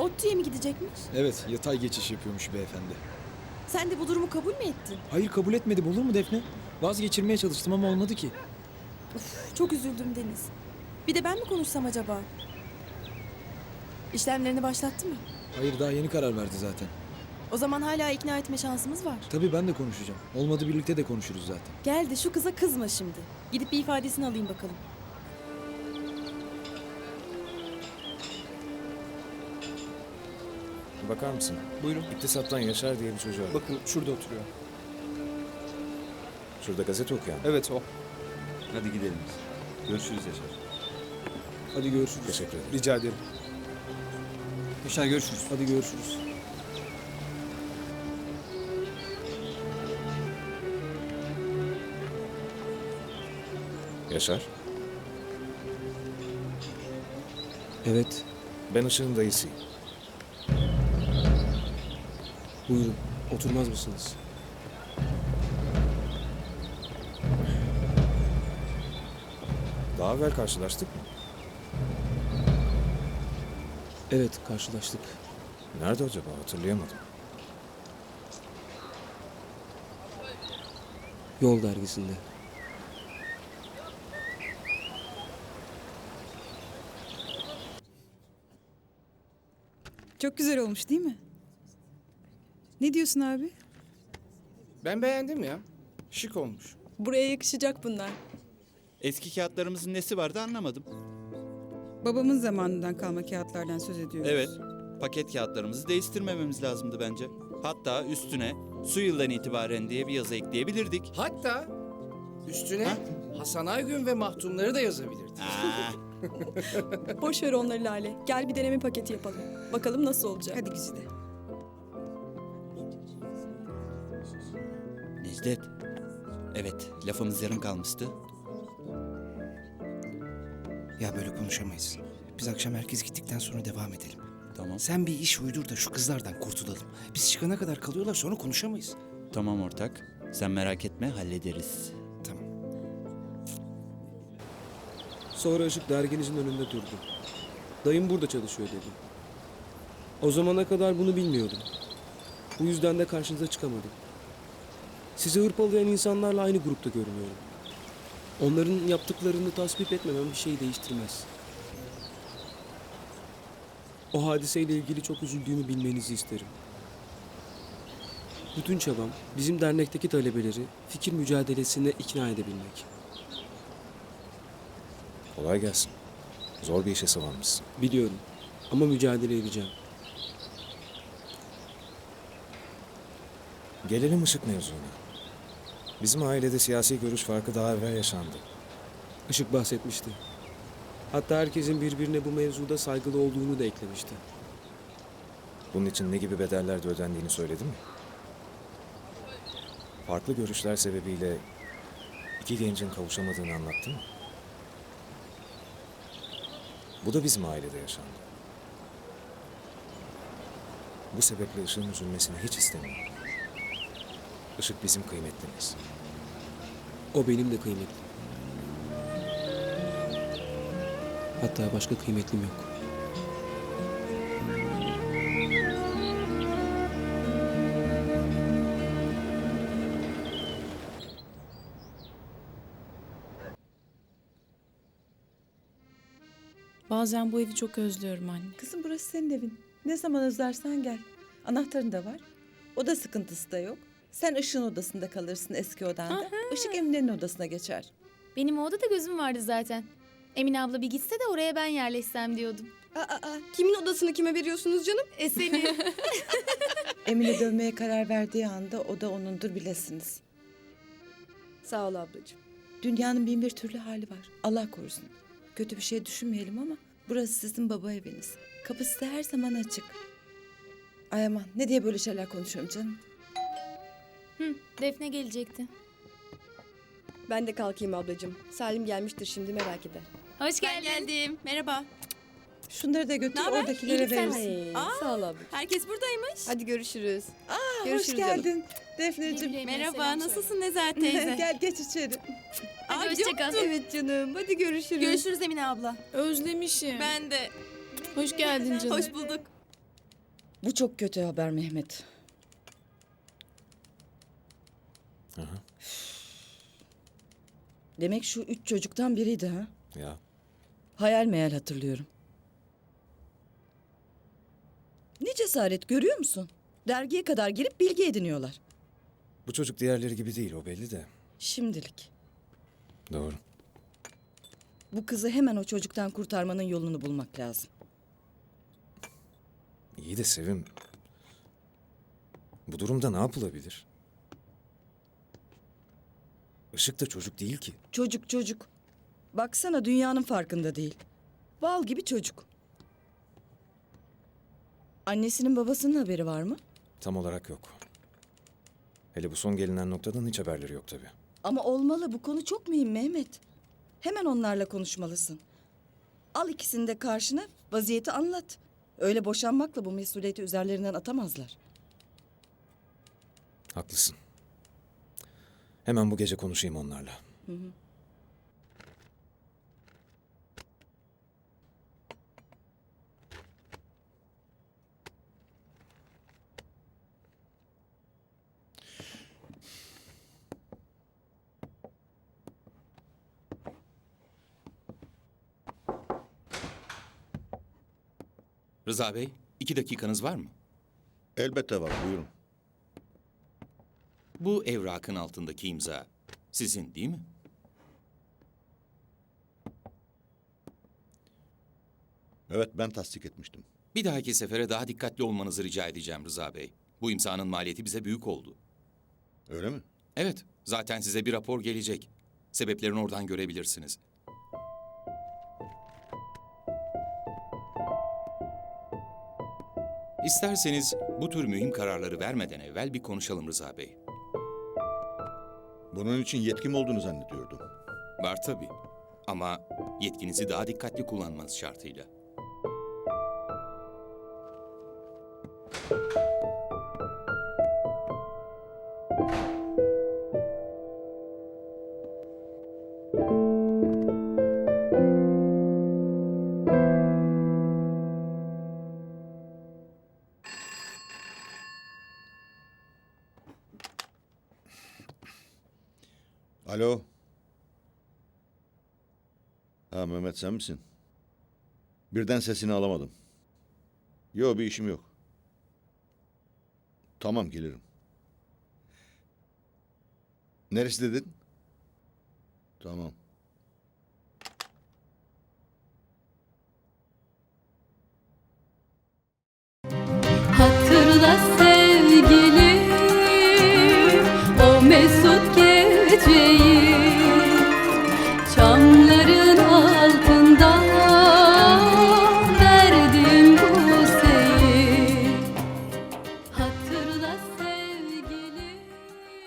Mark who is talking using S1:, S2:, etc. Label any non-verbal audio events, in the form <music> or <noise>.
S1: ODTÜ'ye mi gidecekmiş?
S2: Evet, yatay geçiş yapıyormuş beyefendi.
S1: Sen de bu durumu kabul mü ettin?
S2: Hayır kabul etmedim olur mu Defne? Vazgeçirmeye çalıştım ama olmadı ki.
S1: Çok üzüldüm Deniz. Bir de ben mi konuşsam acaba? İşlemlerini başlattı mı?
S2: Hayır daha yeni karar verdi zaten.
S1: O zaman hala ikna etme şansımız var.
S2: Tabii ben de konuşacağım. Olmadı birlikte de konuşuruz zaten.
S1: Gel de şu kıza kızma şimdi. Gidip bir ifadesini alayım bakalım.
S3: Bakar mısın?
S4: Buyurun.
S3: İktisattan Yaşar diye bir çocuğa.
S4: Bakın şurada oturuyor.
S3: Şurada gazete okuyan.
S4: Evet o.
S5: Hadi gidelim biz. Görüşürüz Yaşar.
S4: Hadi görüşürüz.
S3: Teşekkür ederim.
S4: Rica ederim.
S5: Yaşar görüşürüz.
S4: Hadi görüşürüz.
S3: Yaşar,
S4: Evet.
S3: ben Işık'ın dayısıyım.
S4: Buyurun. Oturmaz mısınız?
S3: Daha evvel karşılaştık mı?
S4: Evet karşılaştık.
S3: Nerede acaba hatırlayamadım.
S4: Yol dergisinde.
S6: Çok güzel olmuş değil mi? Ne diyorsun abi?
S7: Ben beğendim ya. Şık olmuş.
S1: Buraya yakışacak bunlar.
S8: Eski kağıtlarımızın nesi vardı anlamadım.
S6: Babamın zamanından kalma kağıtlardan söz ediyoruz.
S8: Evet, paket kağıtlarımızı değiştirmememiz lazımdı bence. Hatta üstüne su yıldan itibaren diye bir yazı ekleyebilirdik.
S7: Hatta üstüne Hasan Aygün ve mahtumları da yazabilirdi.
S8: Aa,
S1: Boş ver onları Lale. Gel bir deneme paketi yapalım. Bakalım nasıl olacak.
S6: Hadi Güzide.
S8: Necdet. Evet, lafımız yarım kalmıştı.
S7: Ya böyle konuşamayız. Biz akşam herkes gittikten sonra devam edelim.
S8: Tamam.
S7: Sen bir iş uydur da şu kızlardan kurtulalım. Biz çıkana kadar kalıyorlar sonra konuşamayız.
S8: Tamam ortak. Sen merak etme hallederiz.
S7: Tamam.
S4: Sonra Işık derginizin önünde durdu. Dayım burada çalışıyor dedi. O zamana kadar bunu bilmiyordum. Bu yüzden de karşınıza çıkamadım. Sizi hırpalayan insanlarla aynı grupta görünüyorum. Onların yaptıklarını tasvip etmemem bir şey değiştirmez. O hadiseyle ilgili çok üzüldüğümü bilmenizi isterim. Bütün çabam bizim dernekteki talebeleri fikir mücadelesine ikna edebilmek.
S3: Kolay gelsin. Zor bir işe sıvanmışsın.
S4: Biliyorum ama mücadele edeceğim.
S3: Gelelim Işık mevzuna. Bizim ailede siyasi görüş farkı daha evvel yaşandı.
S4: Işık bahsetmişti. Hatta herkesin birbirine bu mevzuda saygılı olduğunu da eklemişti.
S3: Bunun için ne gibi bedeller de ödendiğini söyledi mi? Farklı görüşler sebebiyle iki gencin kavuşamadığını anlattı mı? Bu da bizim ailede yaşandı. Bu sebeple Işık'ın üzülmesini hiç istemiyorum. Işık bizim kıymetlimiz.
S4: O benim de kıymetlim. Hatta başka kıymetlim yok.
S1: Bazen bu evi çok özlüyorum anne.
S9: Kızım burası senin evin. Ne zaman özlersen gel. Anahtarın da var. Oda sıkıntısı da yok. Sen ışığın odasında kalırsın eski odanda. Işık Emine'nin odasına geçer.
S10: Benim o odada gözüm vardı zaten. Emine abla bir gitse de oraya ben yerleşsem diyordum.
S1: Aa, kimin odasını kime veriyorsunuz canım?
S10: E seni. <laughs>
S9: Emine dönmeye karar verdiği anda o da onundur bilesiniz.
S1: Sağ ol ablacığım.
S9: Dünyanın bin bir türlü hali var. Allah korusun. Kötü bir şey düşünmeyelim ama burası sizin baba eviniz. Kapısı size her zaman açık. Ay aman ne diye böyle şeyler konuşuyorum canım.
S10: Hı, Defne gelecekti.
S1: Ben de kalkayım ablacığım. Salim gelmiştir şimdi merak eder.
S10: Hoş geldin.
S1: geldim. Merhaba.
S9: Şunları da götür oradakilere
S10: İyilik sen.
S9: verirsin.
S1: Sağ ol ablacığım.
S10: Herkes buradaymış.
S1: Hadi görüşürüz.
S9: Hoş
S1: Görüşürüz canım.
S9: geldin Defneciğim.
S10: Merhaba, nasılsın
S1: Nezahat <laughs>
S9: Gel geç içeri.
S10: Hadi hoşça kal.
S1: Evet canım. Hadi görüşürüz.
S10: Görüşürüz Emine abla.
S1: Özlemişim.
S10: Ben de.
S1: Hoş geldin canım.
S10: Hoş bulduk.
S11: Bu çok kötü haber Mehmet.
S3: Aha.
S11: Demek şu üç çocuktan biriydi ha?
S3: Ya
S11: Hayal meyal hatırlıyorum. Ne cesaret görüyor musun? Dergiye kadar girip bilgi ediniyorlar.
S3: bu çocuk diğerleri gibi değil o belli de.
S11: Şimdilik.
S3: Doğru.
S11: Bu kızı hemen o çocuktan kurtarmanın yolunu bulmak lazım.
S3: İyi de Sevim. Bu durumda ne yapılabilir? Işık da çocuk değil ki.
S11: Çocuk çocuk. Baksana dünyanın farkında değil. Bal gibi çocuk. Annesinin babasının haberi var mı?
S3: Tam olarak yok. Hele bu son gelinen noktadan hiç haberleri yok tabii.
S11: Ama olmalı bu konu çok mühim Mehmet. Hemen onlarla konuşmalısın. Al ikisini de karşına vaziyeti anlat. Öyle boşanmakla bu mesuliyeti üzerlerinden atamazlar.
S3: Haklısın. Hemen bu gece konuşayım onlarla.
S8: Rıza Bey, iki dakikanız var mı?
S12: Elbette var, buyurun.
S8: Bu evrakın altındaki imza sizin değil mi?
S12: Evet, ben tasdik etmiştim.
S8: Bir dahaki sefere daha dikkatli olmanızı rica edeceğim Rıza Bey. Bu imzanın maliyeti bize büyük oldu.
S12: Öyle mi?
S8: Evet, zaten size bir rapor gelecek. Sebeplerini oradan görebilirsiniz. İsterseniz bu tür mühim kararları vermeden evvel bir konuşalım Rıza Bey.
S12: Bunun için yetkim olduğunu zannediyordum.
S8: Var tabii. Ama yetkinizi daha dikkatli kullanmanız şartıyla.
S12: Alo. Ha Mehmet sen misin? Birden sesini alamadım. Yok bir işim yok. Tamam gelirim. Neresi dedin? Tamam.
S4: Hatırla